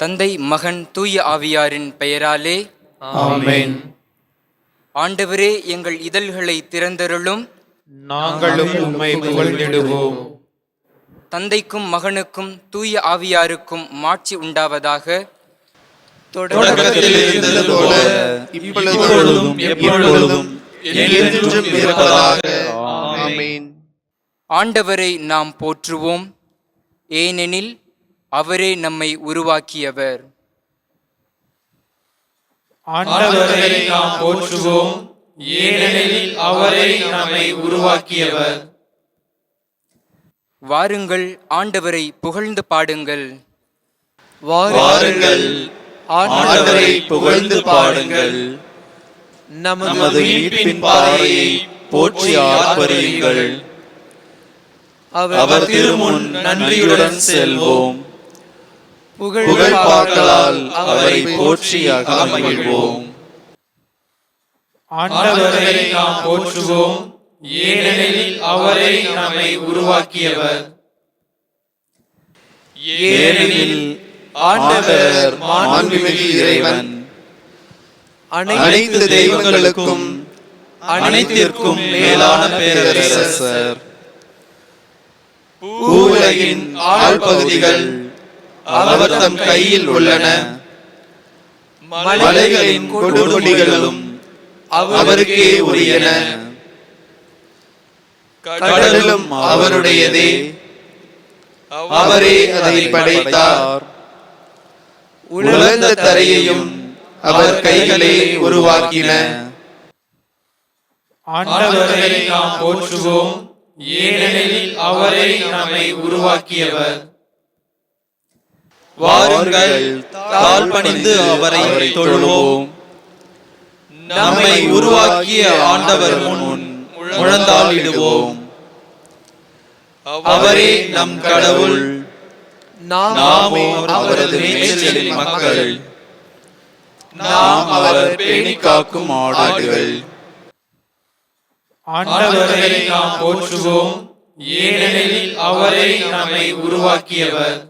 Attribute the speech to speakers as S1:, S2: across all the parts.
S1: தந்தை மகன் தூய ஆவியாரின் பெயராலே.
S2: ஆமென்.
S1: ஆண்டவரே எங்கள் இதழ்களை திறந்தருளும்.
S2: நாங்களும் உம்மை புகழ்ந்திடுவோம்.
S1: தந்தைக்கும் மகனுக்கும் தூய ஆவியாருக்கும் மாட்சி உண்டாவதாக.
S2: தொடக்கத்தில் இருந்தது போல இப்பொழுதும் எப்பொழுதும் என்றென்றும் இருப்பதாக. ஆமென்.
S1: ஆண்டவரை நாம் போற்றுவோம். ஏனெனில் அவரே நம்மை உருவாக்கியவர்.
S3: ஆண்டவரை நாம் போற்றுவோம். ஏனெனில் அவரை நம்மை உருவாக்கியவர்.
S1: வாருங்கள் ஆண்டவரை புகழ்ந்து பாடுங்கள்.
S2: வாருங்கள் ஆண்டவரை புகழ்ந்து பாடுங்கள். நமது மீட்பின் பாறையை போற்றி ஆர்ப்பரியுங்கள். அவர் திருமுன் நன்றியுடன் செல்வோம். புகழ் பாக்களால் அவரை போற்றி அகமகிழ்வோம்.
S3: ஆண்டவரை நாம் போற்றுவோம். ஏனெனில் அவரை நம்மை உருவாக்கியவர்.
S2: ஏனெனில் ஆண்டவர் மாண்புமிகு இறைவன். அனைத்து தெய்வங்களுக்கும் அனைத்திற்கும் மேலான பேரரசர். பூவுலகின் ஆழ்பகுதிகள் அவர் தம் கையில் உள்ளன. மலைகளின் கொடுமுடிகளும் அவருக்கே உரியன. கடலும் அவருடையதே. அவரே அதை படைத்தார். உலர்ந்த தரையையும் அவர் கைகளே உருவாக்கின.
S3: ஆண்டவரை நாம் போற்றுவோம். ஏனெனில் அவரை நம்மை உருவாக்கியவர்.
S2: வாருங்கள் தாழ் பணிந்து அவரை தொழுவோம். நம்மை உருவாக்கிய ஆண்டவர் முன் முழந்தாளிடுவோம். அவரே நம் கடவுள். நாமோ அவரது மேய்ச்சலின் மக்கள். நாம் அவர் பேணி காக்கும் ஆடுகள்.
S3: ஆண்டவரை நாம் போற்றுவோம். ஏனெனில் அவரை நம்மை உருவாக்கியவர்.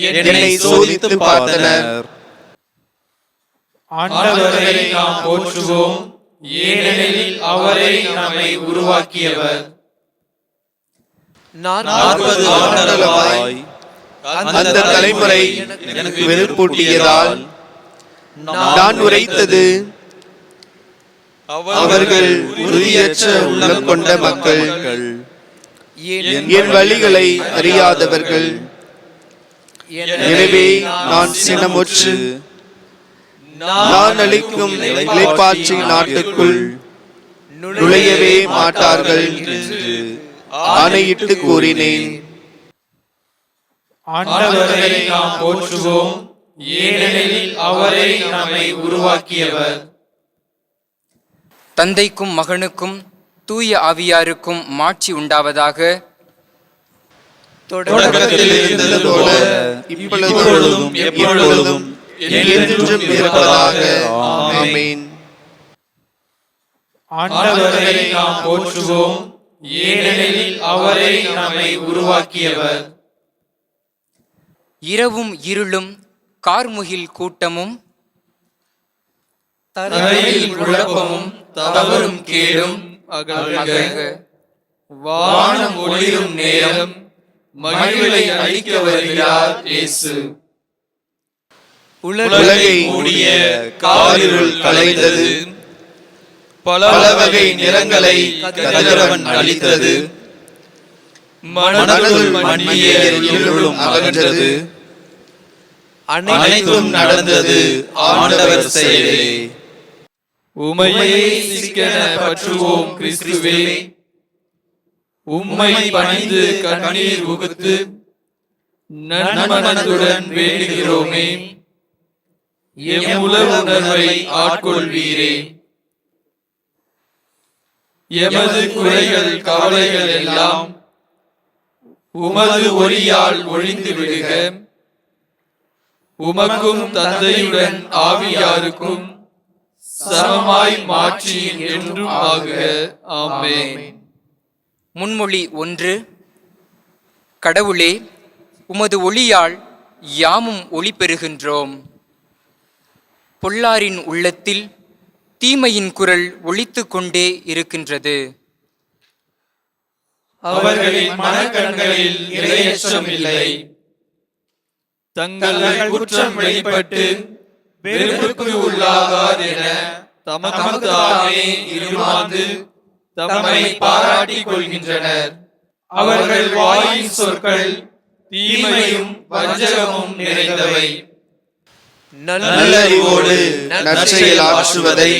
S2: என்னை சோதித்து பார்த்தனர்.
S3: ஆண்டவரை நாம் போற்றுவோம். ஏனெனில் அவரை நம்மை உருவாக்கியவர்.
S2: நாற்பது ஆண்டுகளாய் அந்த தலைமுறை எனக்கு வெறுப்பூட்டியதால் நான் உரைத்தது. அவர்கள் உறுதியற்ற உள்ளம் கொண்ட மக்கள். என் வழிகளை அறியாதவர்கள். எனவே நான் சினமுற்று நான் அளிக்கும் இலைப்பாற்றி நாட்டுக்குள் நுழையவே மாட்டார்கள் என்று ஆணையிட்டு கூறினேன்.
S3: ஆண்டவரை நாம் போற்றுவோம். ஏனெனில் அவரை நம்மை உருவாக்கியவர்.
S1: தந்தைக்கும் மகனுக்கும் தூய ஆவியாருக்கும் மாட்சி உண்டாவதாக
S2: தொடக்கத்தில் இருந்தது போல இப்பொழுதும் எப்பொழுதும் என்றென்றும் இருப்பதாக. ஆமென்.
S3: ஆண்டவரை நாம் போற்றுவோம். ஏனெனில் அவரை நம்மை உருவாக்கியவர்.
S1: இரவும் இருளும் கார்முகில் கூட்டமும்
S3: தரையில் குழப்பமும் தவறும் கேடும். வானம் ஒளிரும் நேரம் மகிழ்வை அளிக்க வருகிறார் இயேசு.
S2: உலகை மூடிய காரிருள் கலைந்தது. பல வகை நிறங்களை கதிரவன் அளித்தது மனதுள் மன்னிய இருளும் அகன்றது. அனைத்தும் நடந்தது ஆண்டவர் செயலே.
S3: உமையே சிக்கன பற்றுவோம் கிறிஸ்துவே. உம்மை பணிந்து கண்ணீர் உகுத்து நன்மனதுடன் வேண்டுகிறோமே. எம் உலக உணர்வை ஆட்கொள்வீரே. எமது குறைகள் கவலைகள் எல்லாம் உமது ஒளியால் ஒழிந்து விடுக. உமக்கும் தந்தையுடன் ஆவியாருக்கும் சமமாய் மாற்றி என்றும் ஆகுக. ஆமென்.
S1: முன்மொழி ஒன்று கடவுளே உமது ஒளியால் யாமும் ஒளி பெறுகின்றோம். பொல்லாரின் உள்ளத்தில் தீமையின் குரல் ஒலித்துக் கொண்டே இருக்கின்றது.
S3: அவர்களின் மனக்கண்களில் இரையச்சம் இல்லை. தங்கள் குற்றம் வெளிப்பட்டு வெறுப்புக்கு உள்ளாகார் தமக்கு தாமே இருமாந்து தம்மை பாராட்டிக் கொள்கின்றனர் அவர்கள் வாயின் சொற்கள் தீமையும் வஞ்சகமும் நிறைந்தவை.
S2: நல்லறிவோடு நற்செயல் ஆற்றுவதை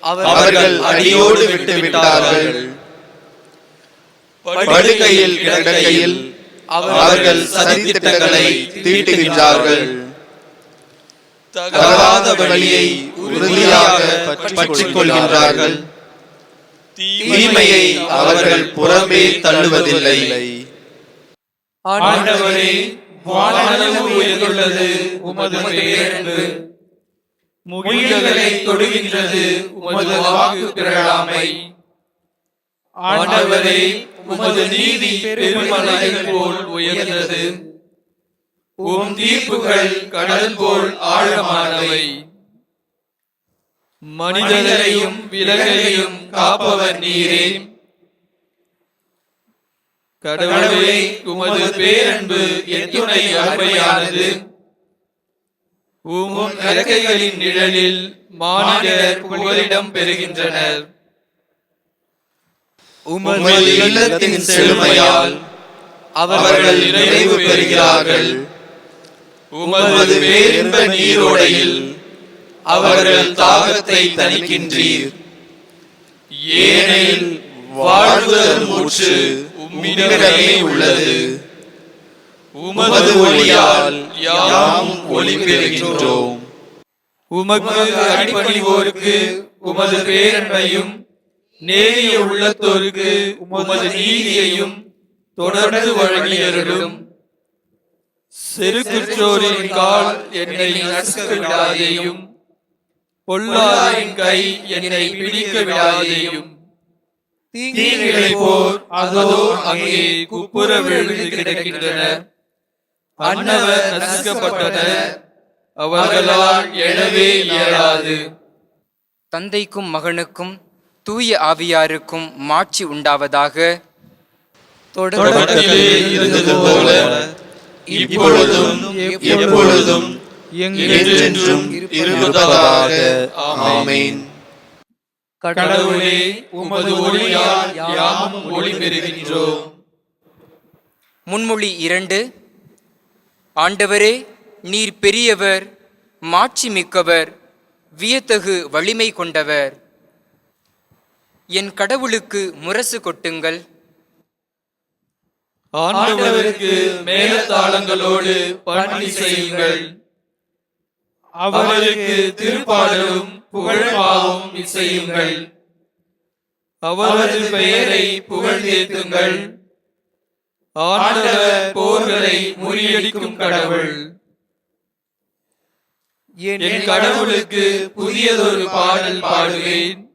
S2: அவர்கள் அடியோடு விட்டுவிட்டார்கள். படுக்கையில் கிடக்கையில் அவர்கள் சதித்திட்டங்களை தீட்டுகின்றார்கள். தகாத வழியை உறுதியாக பற்றிக் கொள்கின்றார்கள். தீமையை அவர்கள் புறம்பே தள்ளுவதில்லை.
S3: ஆண்டவரே உயர்ந்துள்ளது உமது பேரன்பு. முகில்களை தொடுகின்றது உமது வாக்கு பிறழாமை ஆண்டவரே உமது நீதி பெருமலைகள் போல் உயர்ந்தது. உம் தீர்ப்புகள் கடல் போல் ஆழமானவை. மனிதரையும் விலகையும் காப்பவர் நீரே. கடவுளே உமது பேரன்பு எத்துணை அருமையானது. உமும் இறக்கைகளின் நிழலில் மானிடர் புகலிடம் பெறுகின்றனர்.
S2: உமது இல்லத்தின் செழுமையால் அவர்கள் நிறைவு பெறுகிறார்கள். உமது பேரின்ப நீரோடையில் அவர்கள் தாகத்தை தணிக்கின்றீர். ஏனெனில் வாழ்வுதல் மூச்சு உம்மிடமே உள்ளது. உமது ஒளியால் யாம் ஒளி பெறுகின்றோம்.
S3: உமக்கு அடிபணிவோருக்கு உமது பேரன்பையும் நேரிய உள்ளத்தோருக்கு உமது நீதியையும் தொடர்ந்து வழங்கியருளும். செருக்குற்றோரின் கால் என்னை நசுக்க விடாதேயும் பொல்லாரின் கை என்னை பிடிக்க விடாதேயும். தீங்களை போர் அதோ அங்கே குப்புற விழுந்து கிடக்கின்றன அன்னவர் நசுக்கப்பட்டனர். அவர்களால் எழவே இயலாது.
S1: தந்தைக்கும் மகனுக்கும் தூய ஆவியாருக்கும் மாட்சி உண்டாவதாக
S3: தொடக்கத்திலே இருந்தது போல
S2: இப்பொழுதும் எப்பொழுதும் என்றென்றும் இருப்பதாக. ஆமென்.
S3: கடவுளே உமது ஒளியால் யாமும் ஒளி பெறுகின்றோம்
S1: முன்மொழி இரண்டு. ஆண்டவரே நீர் பெரியவர் மாட்சி மிக்கவர் வியத்தகு வலிமை கொண்டவர். என் கடவுளுக்கு முரசு கொட்டுங்கள்.
S3: ஆண்டவருக்கு மேலத்தாளங்களோடு பணி செய்யுங்கள் அவருக்கு திருப்பாடலும் புகழ்பாவும் இசையுங்கள். அவரது பெயரை புகழ்ந்தேத்துங்கள். ஆண்டவர் போர்களை முறியடிக்கும் கடவுள். என் கடவுளுக்கு புதியதொரு பாடல் பாடுவேன்.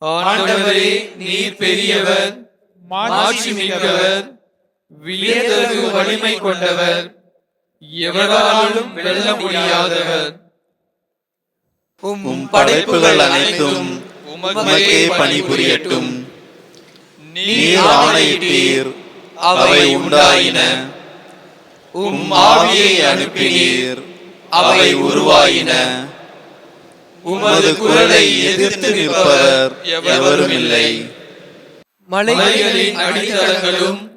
S3: ஆண்டவரே நீர் பெரியவர் மாட்சி மிக்கவர் வியத்தகு வலிமை கொண்டவர். எவராலும் வெல்ல முடியாதவர்.
S2: உம் படைப்புகள் அனைத்தும் உமக்கே பணிபுரியட்டும். நீர் ஆணையிட்டீர் அவை உண்டாயின. உம் ஆவியை அனுப்பினீர் அவை உருவாயின. உமது குரலை எதிர்த்து நிற்பவர் எவரும் இல்லை
S3: மலைகளின் அடித்தளங்களும்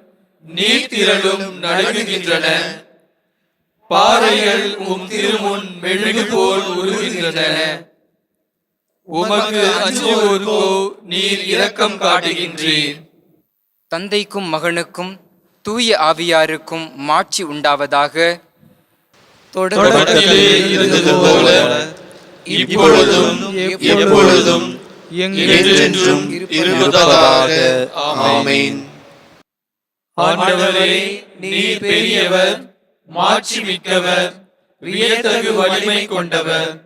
S3: நீர்த்திரளும் நடுங்குகின்றன. பாறைகள் உம் திருமுன் மெழுகு போல் உருகுகின்றன. உமக்கு அஞ்சுவோருக்கோ நீர் இரக்கம் காட்டுகின்றீர்.
S1: தந்தைக்கும் மகனுக்கும் தூய ஆவியாருக்கும் மாட்சி உண்டாவதாக
S3: தொடக்கத்திலே இருந்தது போல இப்பொழுதும் எப்பொழுதும் என்றென்றும் இருப்பதாக. ஆமென். ஆண்டவரே நீர் பெரியவர் மாட்சி மிக்கவர் வியத்தகு வலிமை கொண்டவர்.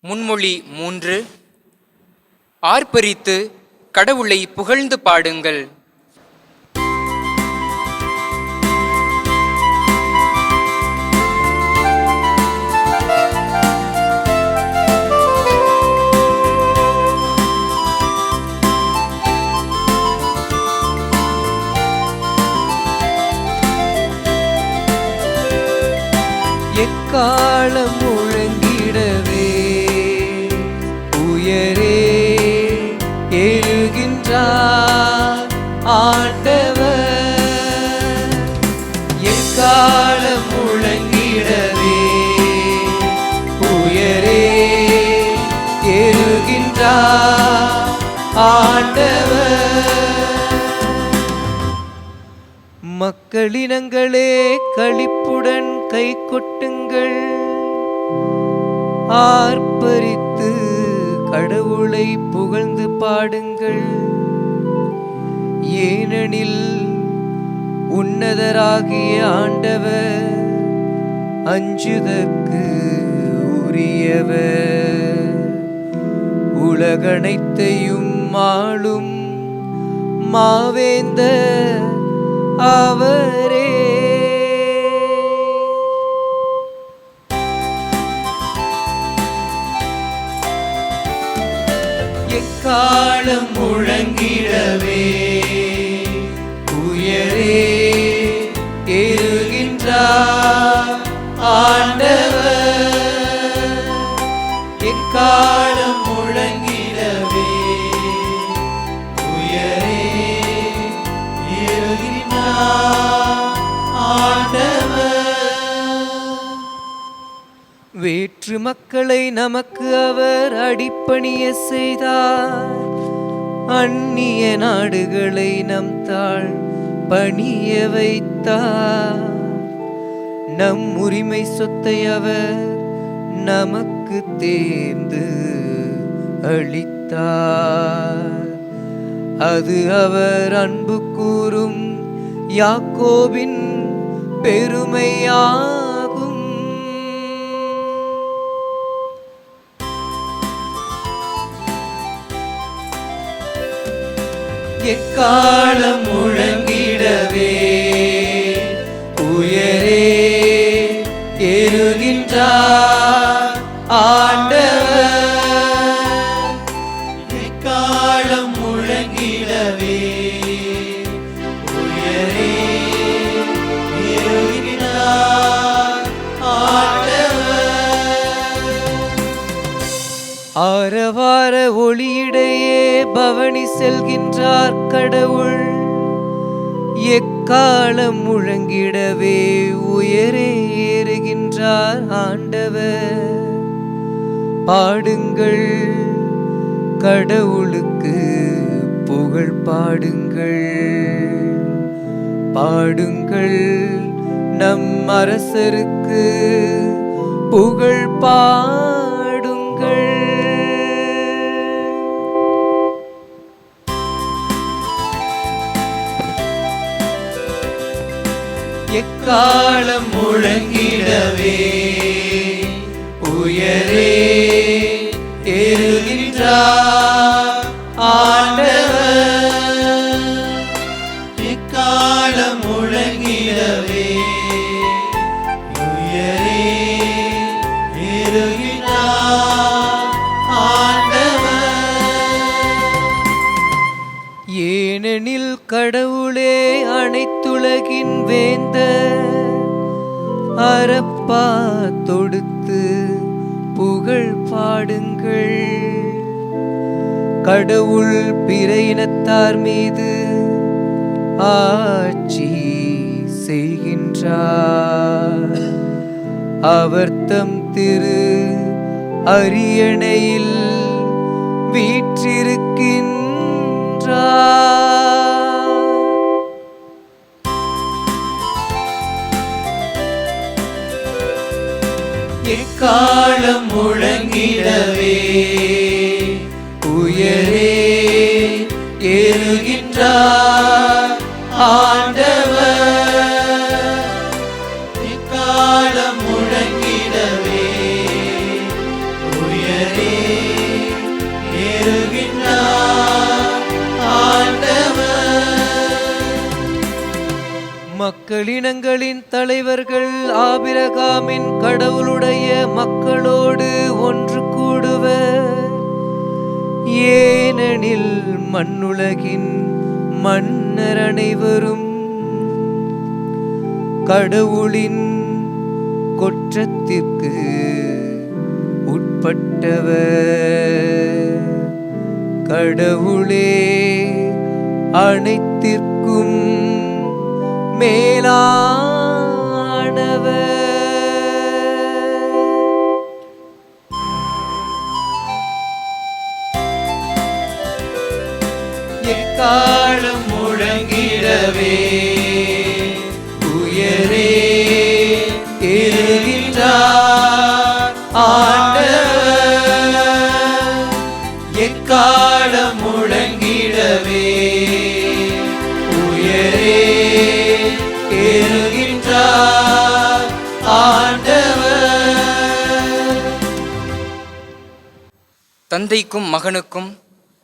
S1: முன்மொழி மூன்று. ஆர்ப்பரித்து கடவுளை புகழ்ந்து பாடுங்கள்.
S4: களினங்களே களிப்புடன் கை கொட்டுங்கள். ஆர்ப்பரித்து கடவுளை புகழ்ந்து பாடுங்கள். ஏனெனில் உன்னதராகிய ஆண்டவர் அஞ்சுதற்கு உரியவர். உலகனைத்தையும் ஆளும் மாவேந்த அவரே. எக்காலம் முழங்கிடவே உயரே ஏறுகின்றார் ஆண்டவர். எக்காலம் வேற்று மக்களை நமக்கு அவர் அடிப்பணிய செய்தார். அந்நிய நாடுகளை நம் தாழ் பணிய வைத்தார். நம் உரிமை சொத்தை அவர் நமக்கு தேர்ந்து அளித்தார். அது அவர் அன்பு கூறும் யாக்கோபின் பெருமையார் எக்காலம் முழங்கிடவே? உயரே எழுகின்றார் ஆண்டவர். எக்காலம் முழங்கிடவே? உயரே ஏறுகின்றார் ஆண்டவர். ஆரவார ஒளியிடையே பவனி செல்கின்றார். கடவுள் எக்காலம் முழங்கிடவே உயரே ஏறுகின்றார் ஆண்டவர். பாடுங்கள் கடவுளுக்கு புகழ் பாடுங்கள். பாடுங்கள் நம் அரசருக்கு புகழ் பா எக்காலம் முழங்கிடவே. உயரே அனைத்துலகின் வேந்த அறப்பா தொடுத்து புகழ் பாடுங்கள். கடவுள் பிற இனத்தார் மீது ஆட்சி செய்கின்றார். அவர் தம் திரு அரியணையில் வீற்றிருக்கின்றார். காலம் முழங்கிடவே. உயரே ஏறுகின்றார். ஆ மக்களினங்களின் தலைவர்கள் ஆபிரகாமின் கடவுளுடைய மக்களோடு ஒன்று கூடுவர். ஏனெனில் மண்ணுலகின் மன்னர் அனைவரும் கடவுளின் கொற்றத்திற்கு உட்பட்டவர். கடவுளே அனைத்திற்கு மேலானவர். எக்காலம் முழங்கிடவே
S1: தந்தைக்கும் மகனுக்கும்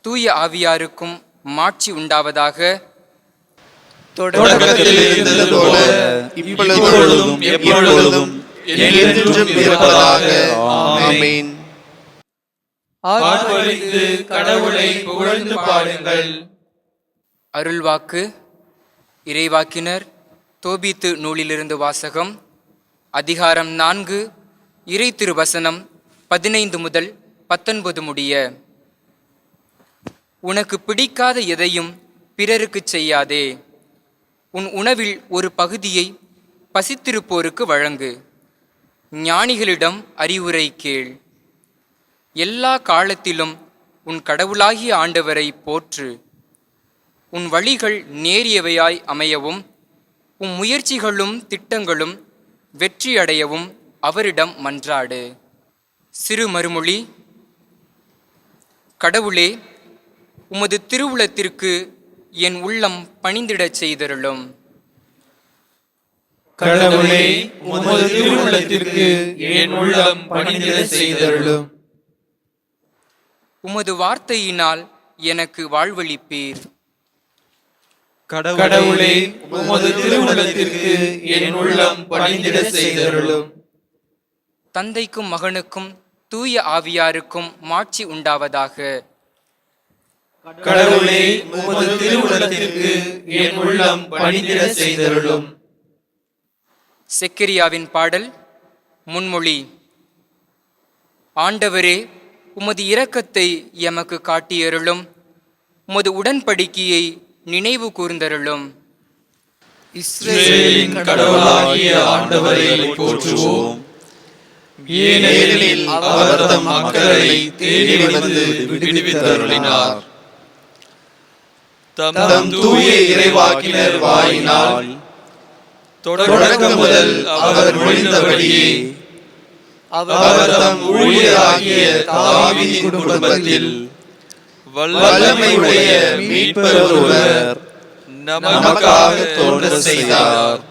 S1: தூய ஆவியாருக்கும் மாட்சி உண்டாவதாக
S2: தொடக்கத்தில் இருந்தது போல இப்பொழுதும் எப்பொழுதும் என்றென்றும் இருப்பதாக. ஆமென்.
S3: ஆர்ப்பரித்து கடவுளை புகழ்ந்து பாடுங்கள்.
S1: அருள்வாக்கு இறைவாக்கினர் தோபித்து நூலிலிருந்து வாசகம் அதிகாரம் நான்கு இறை திருவசனம் பதினைந்து முதல் பத்தொன்பது முடிய உனக்கு பிடிக்காத எதையும் பிறருக்குச் செய்யாதே. உன் உணவில் ஒரு பகுதியை பசித்திருப்போருக்கு வழங்கு. ஞானிகளிடம் அறிவுரை கேள். எல்லா காலத்திலும் உன் கடவுளாகிய ஆண்டவரை போற்று. உன் வழிகள் நேரியவையாய் அமையவும் உன் முயற்சிகளும் திட்டங்களும் வெற்றியடையவும் அவரிடம் மன்றாடு. சிறு மறுமொழி கடவுளே உமது திருவுளத்திற்கு என் உள்ளம் பணிந்திடச் செய்தருளும்.
S3: கடவுளே உமது திருவுள்ளத்திற்கு என் உள்ளம் பணிந்திட செய்தருளும்.
S1: உமது வார்த்தையினால் எனக்கு வாழ்வளிப்பீர்.
S3: கடவுளே உமது திருவுள்ளத்திற்கு என் உள்ளம் பணிந்திட செய்தருளும்.
S1: தந்தைக்கும் மகனுக்கும் தூய ஆவியாருக்கும் மாட்சி உண்டாவதாக.
S3: கடவுளே உமது திருவுள்ளத்திற்கு என் உள்ளம் பணிந்திட செய்தருளும்.
S1: செக்கரியாவின் பாடல் முன்மொழி. ஆண்டவரே உமது இரக்கத்தை எமக்கு காட்டியருளும். உமது உடன்படிக்கையை நினைவு கூர்ந்தருளும்.
S3: இஸ்ரேலின் கடவுளாகிய ஆண்டவரை போற்றுவோம். ஏனெனில் அவர் தம் மக்களை தேடி வந்து விடுவித்தருளினார். தம் தூய இறைவாக்கினர் வாயினால் தொடக்கம் முதல் அவர் மொழிந்தபடியே அவர் தம் ஊழியராகிய தாவியின் குடும்பத்தில் வல்லமையுடைய மீட்பர் ஒருவர் நமக்காக தோன்ற செய்தார்.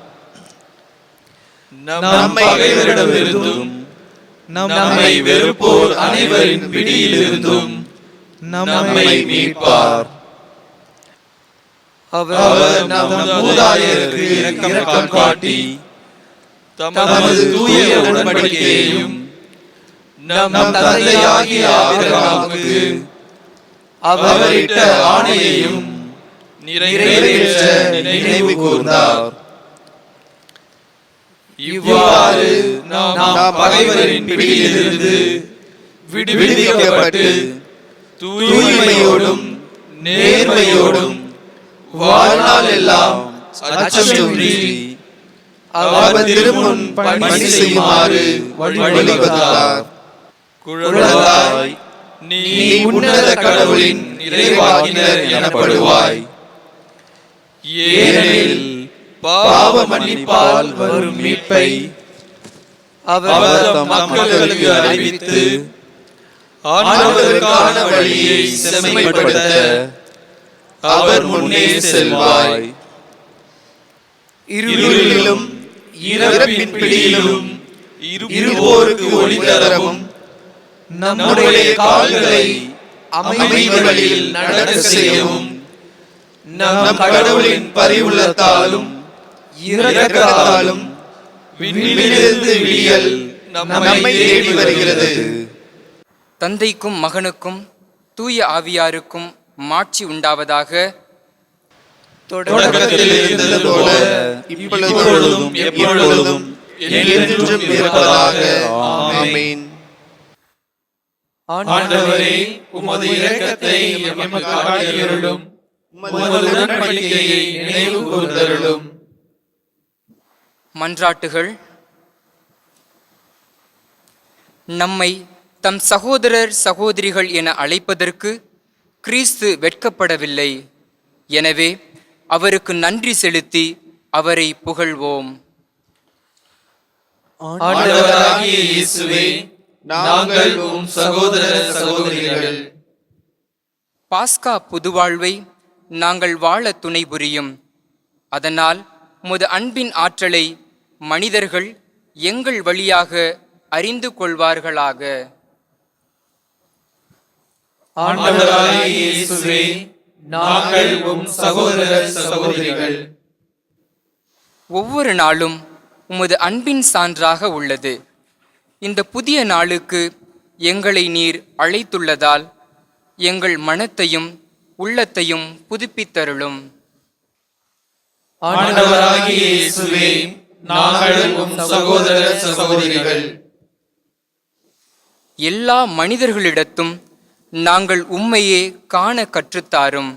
S3: நம் பகைவரிடமிருந்தும் நம்மை வெறுப்போர் அனைவரின் பிடியிலிருந்தும் நம்மை மீட்பார். அவர் நம் மூதாதையருக்கு இரக்கம் காட்டி தமது தூய உடன்படிக்கையையும் நம் தந்தையாகிய ஆபிரகாமுக்கு அவரிட்ட ஆணையையும் நிறைவேற்ற நினைவு கூர்ந்தார். இவ்வாறு நாம் பகைவரின் பிடியிலிருந்து விடுவிக்கப்பட்டு தூய்மையோடும் நேர்மையோடும் வாழ்நாள் எல்லாம் அச்சமின்றி அவர் திருமுன் பணி செய்யுமாறு வழிவகுத்தார் குழந்தாய் நீ உன்னத கடவுளின் இறைவாக்கினர் எனப்படுவாய். ஏனெனில் பாவ மன்னிப்பால் வரும் மீட்பை அவர் மக்களுக்கு அறிவித்து ஆண்டவருக்கான வழியை செம்மைப்படுத்த அவர் முன்னே செல்வாய். இருளிலும் இறப்பின் பிடியிலும் இருப்போருக்கு ஒளி தரவும் நம்முடைய கால்களை அமைதி வழியில் நடக்க செய்யவும்
S4: நம்
S3: கடவுளின் பரிவுள்ளத்தாலும் இரக்கத்தாலும் விண்ணிலிருந்து விடியல் நம்மை தேடி வருகிறது.
S1: தந்தைக்கும் மகனுக்கும் தூய ஆவியாருக்கும் மாட்சி உண்டாவதாக
S3: தொடக்கத்தில் இருந்தது போல இப்பொழுதும் எப்பொழுதும் என்றென்றும் இருப்பதாக. ஆமென். ஆண்டவரே உமது இரக்கத்தை எமக்கு காட்டியருளும் உமது உடன்படிக்கையை நினைவு கூர்ந்தருளும்.
S1: மன்றாட்டுகள். நம்மை தம் சகோதரர் சகோதரிகள் என அழைப்பதற்கு கிறிஸ்து வெட்கப்படவில்லை. எனவே அவருக்கு நன்றி செலுத்தி அவரை புகழ்வோம்.
S3: ஆண்டவராகிய இயேசுவே நாங்கள் உம் சகோதர சகோதரிகள்.
S1: பாஸ்கா புதுவாழ்வை நாங்கள் வாழ துணை புரியும். அதனால் முது அன்பின் ஆற்றலை மனிதர்கள் எங்கள் வழியாக அறிந்து கொள்வார்களாக.
S3: நாங்கள் உம் சகோதரிகள்.
S1: ஒவ்வொரு நாளும் உமது அன்பின் சான்றாக உள்ளது. இந்த புதிய நாளுக்கு எங்களை நீர் அழைத்துள்ளதால் எங்கள் மனத்தையும் உள்ளத்தையும் புதுப்பித்தருளும்.
S3: ஆண்டவராகிய இயேசுவே நாங்கள் உம் சகோதர சகோதரிகள்.
S1: எல்லா மனிதர்களிடத்தும் நாங்கள் உம்மையே காண கற்றுத்தாரும்.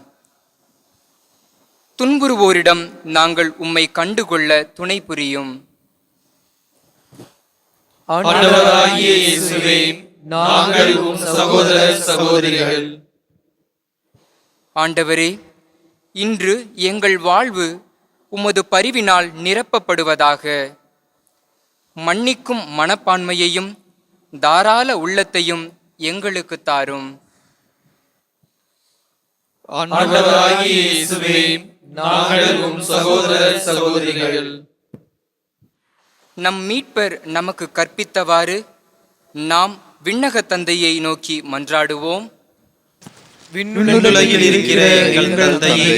S1: துன்புறுவோரிடம் நாங்கள் உம்மை கண்டுகொள்ள துணை புரியும்.
S3: நாங்கள் உம் சகோதர சகோதரிகள்.
S1: ஆண்டவரே இன்று எங்கள் வாழ்வு உமது பரிவினால் நிரப்பப்படுவதாக. மன்னிக்கும் மனப்பான்மையையும் தாராள உள்ளத்தையும் எங்களுக்கு தாரும். நம் மீட்பர் நமக்கு கற்பித்தவாறு நாம் விண்ணக தந்தையை நோக்கி மன்றாடுவோம்.
S3: விண்ணுலகில் இருக்கிற எங்கள் தந்தையே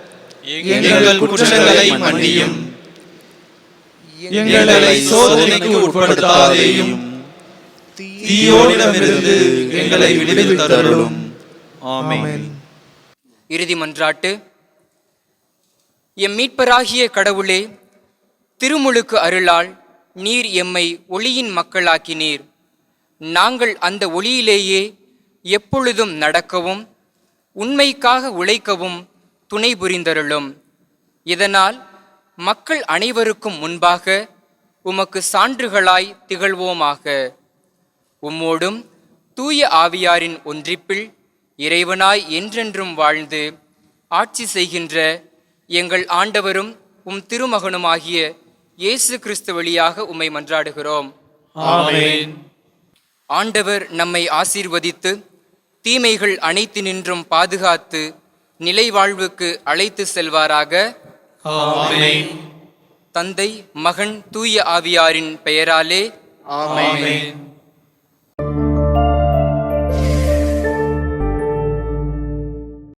S3: எங்கள் குற்றங்களை மன்னியும். எங்களை சோதனைக்கு உட்படுத்தாதேயும். தீயோனிடமிருந்து எங்களை விடுவித்தருளும் ஆமென்.
S1: இறுதி மன்றாட்டு. எம் மீட்பராகிய கடவுளே திருமுழுக்கு அருளால் நீர் எம்மை ஒளியின் மக்களாக்கினீர். நாங்கள் அந்த ஒளியிலேயே எப்பொழுதும் நடக்கவும் உண்மைக்காக உழைக்கவும் துணை புரிந்தருளும். இதனால் மக்கள் அனைவருக்கும் முன்பாக உமக்கு சான்றுகளாய் திகழ்வோமாக. உம்மோடும் தூய ஆவியாரின் ஒன்றிப்பில் இறைவனாய் என்றென்றும் வாழ்ந்து ஆட்சி செய்கின்ற எங்கள் ஆண்டவரும் உம் திருமகனுமாகிய இயேசு கிறிஸ்து வழியாக உம்மை மன்றாடுகிறோம். ஆண்டவர் நம்மை ஆசீர்வதித்து தீமைகள் அனைத்து நின்றும் பாதுகாத்து நிலை வாழ்வுக்கு அழைத்து செல்வாராக. தந்தை மகன் தூய ஆவியாரின் பெயராலே.
S3: ஆமென்.